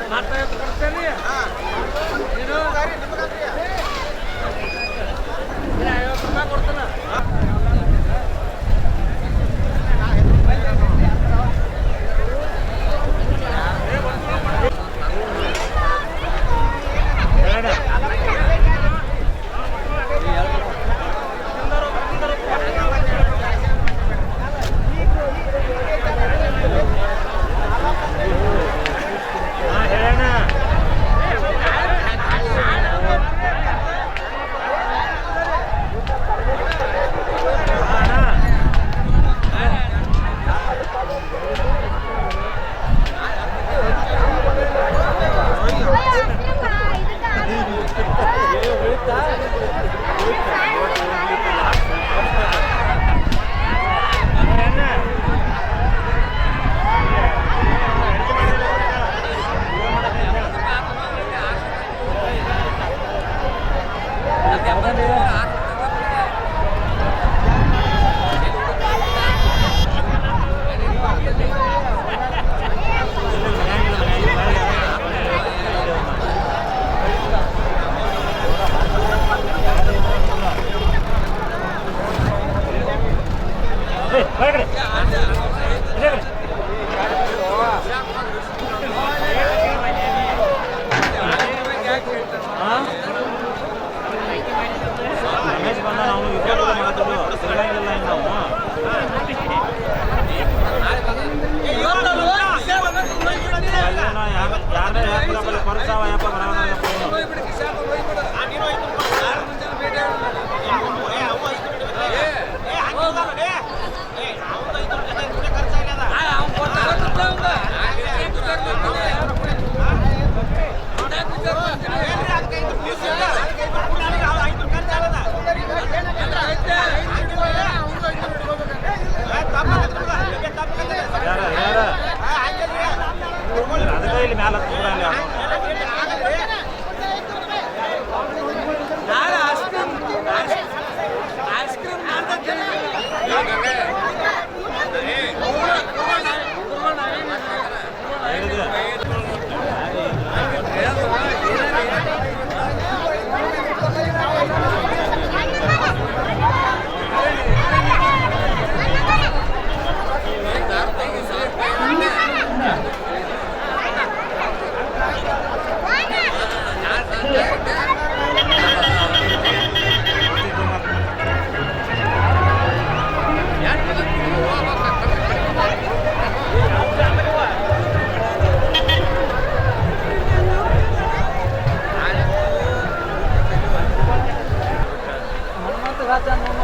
ಸ್ಪರ್ಧೆ ಬೆಳಗ್ಗೆ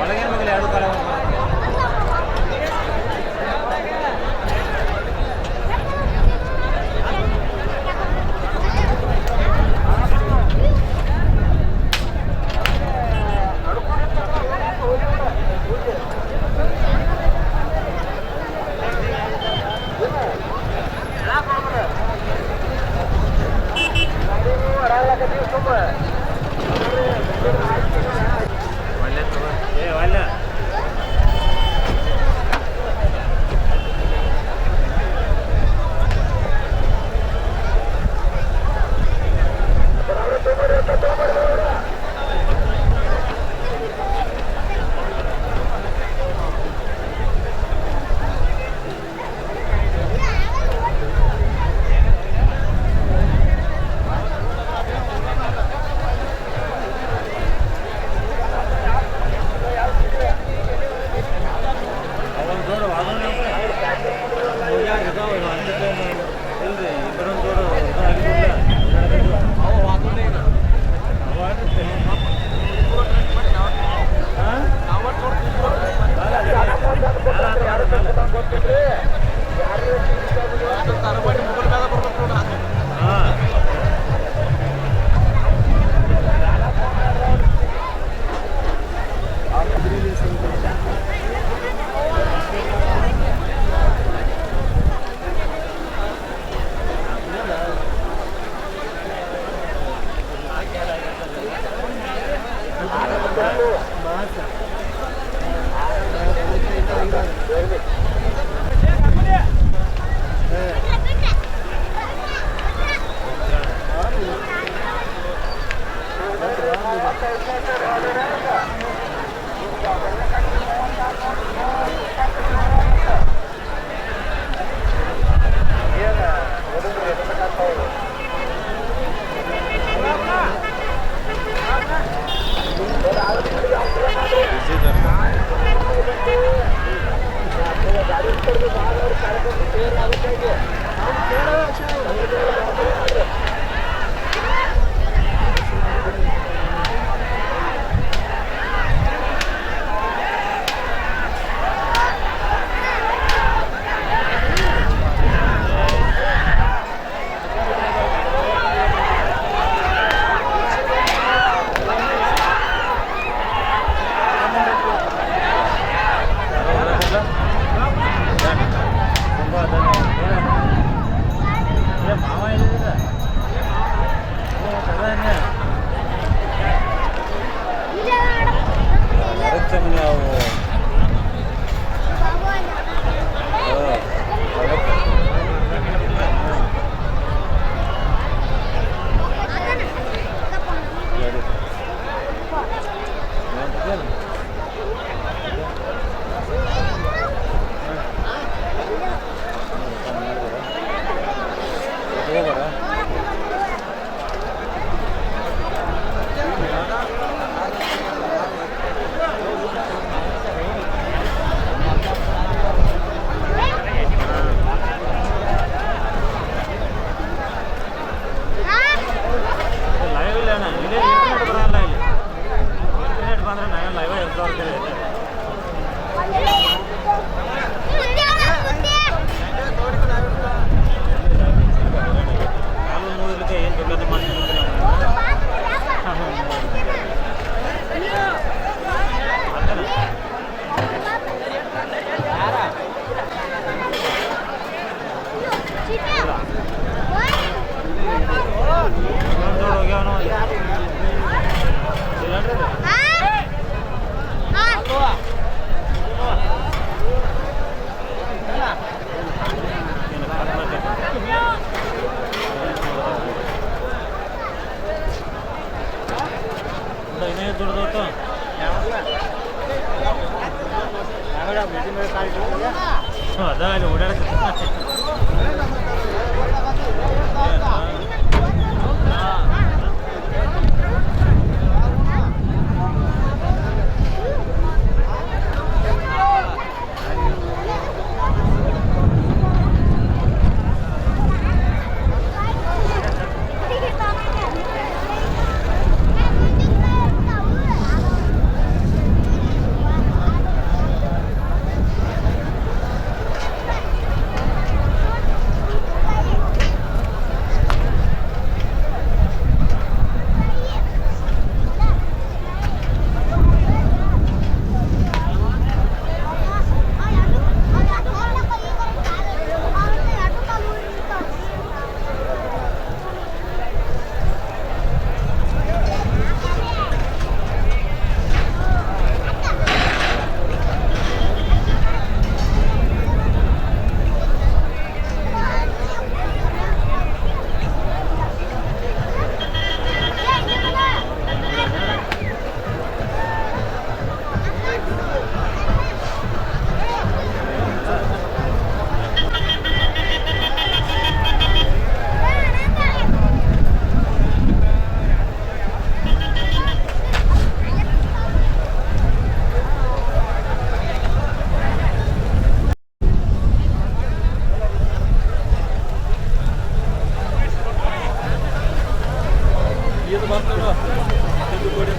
ಒಳಗೇನು ಮಗಲಿ ಎರಡು ಕಾಲ 对 Görmek. ಇದು ಕೊಡಿ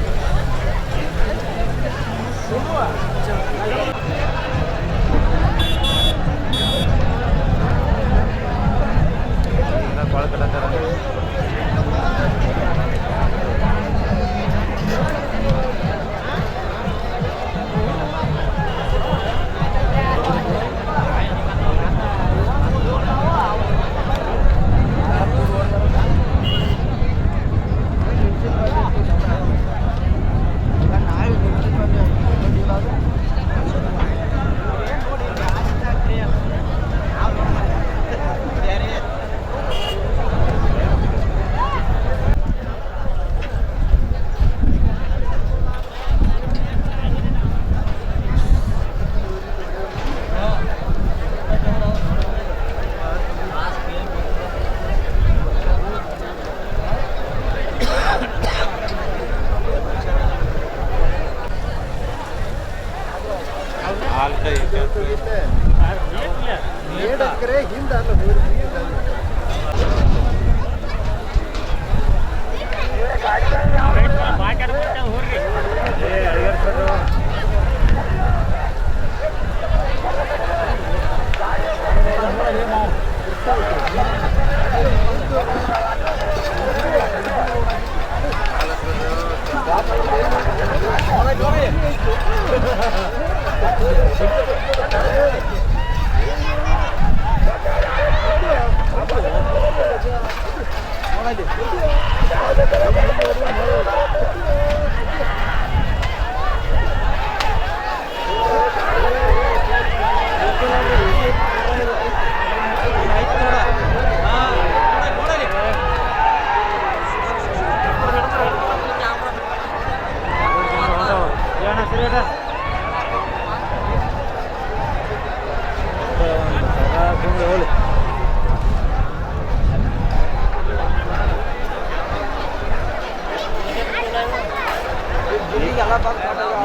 Yeah.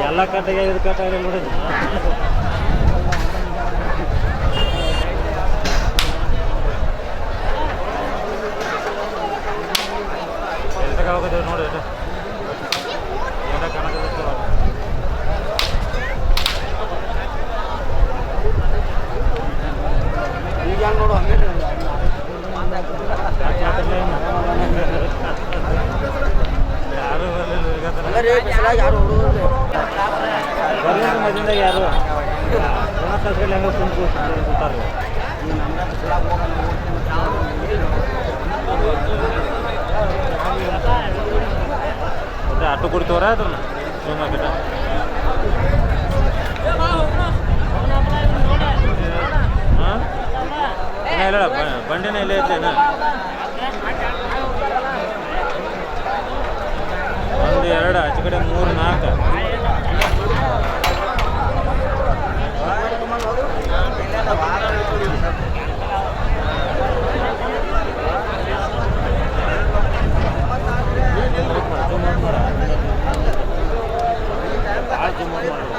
ಎಲ್ಲ ಕಟ್ಟಿಗೆ ಇದು ಕಟ್ಟಾಗಿಲ್ಲ ನೋಡಿ ಹೋಗೋದು ನೋಡಿ. ಈಗ ನೋಡು ಹಂಗೆ? ಯಾರು. ಯಾರು ಮಧ್ಯಾಹ್ನದಾಗ ಯಾರು? ಆಟೋ ಅದನ್ನ? ಶಿವಮೊಗ್ಗದ ಇಲ್ಲ ಬಂಡಿನ ಇಲ್ಲೇ ಐತೇನ ಒಂದು, ಎರಡು, ಆಚೆ ಕಡೆ ಮೂರು, ನಾಲ್ಕು. como agora.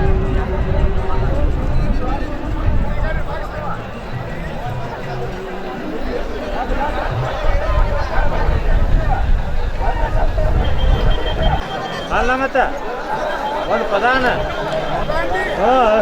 ಅಲ್ಲ ಮತ್ತೆ? ಒಂದು ಪದಾನ ಹಾಂ.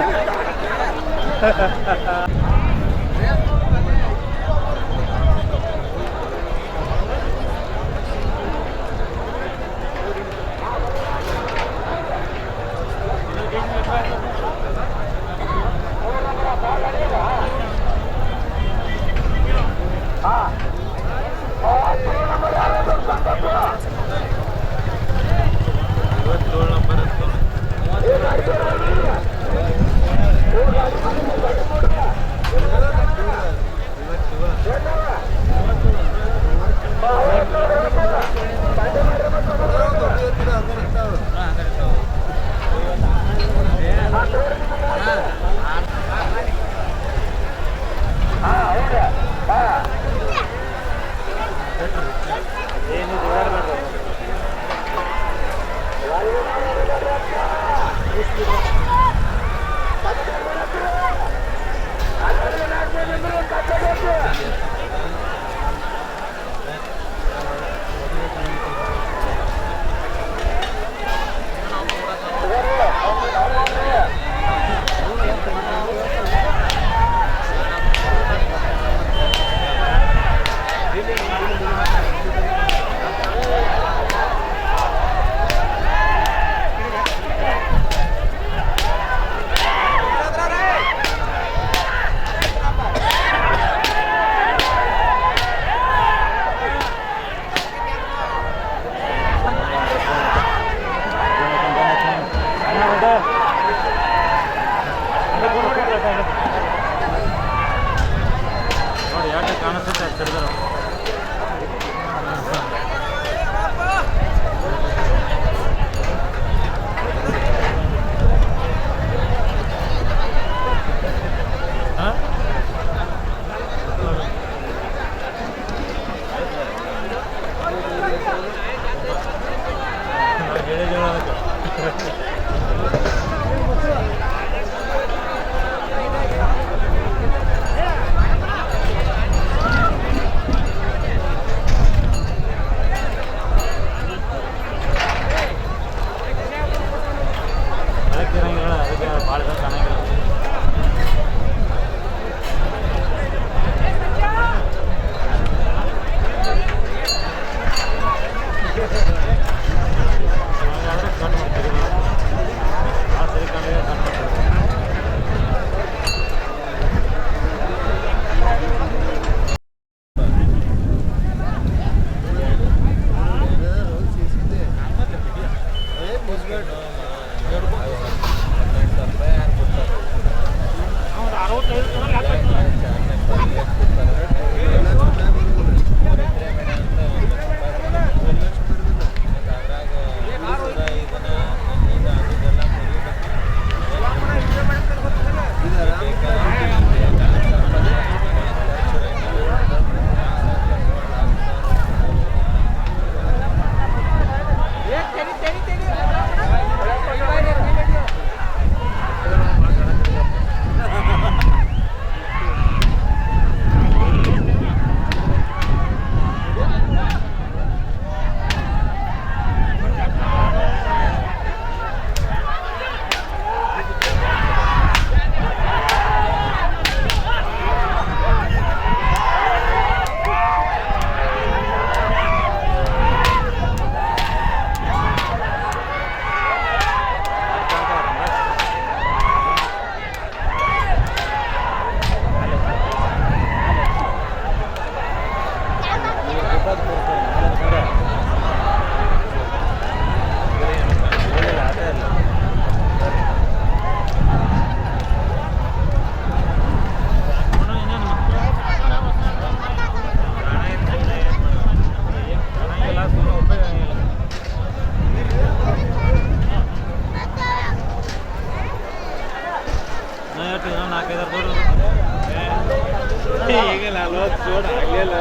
ಈಗ ನಲ್ವತ್ತು ಜೋಡ್ ಆಗಲಿಲ್ಲ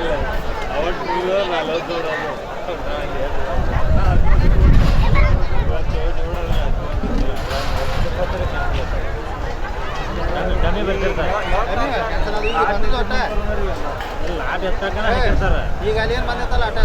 ಅವತ್ತು ನಲ್ವತ್ತು ಕಮ್ಮಿ ಬರ್ತಿರ್ತಾರೆ ಒಟ್ಟ ಲಾಭ ಎತ್ತಕ್ಕನ ಹಾಕಿರ್ತಾರೆ ಈಗ ಏನು ಬಂದಿತ್ತಲ್ಲ ಅಟ್ಟ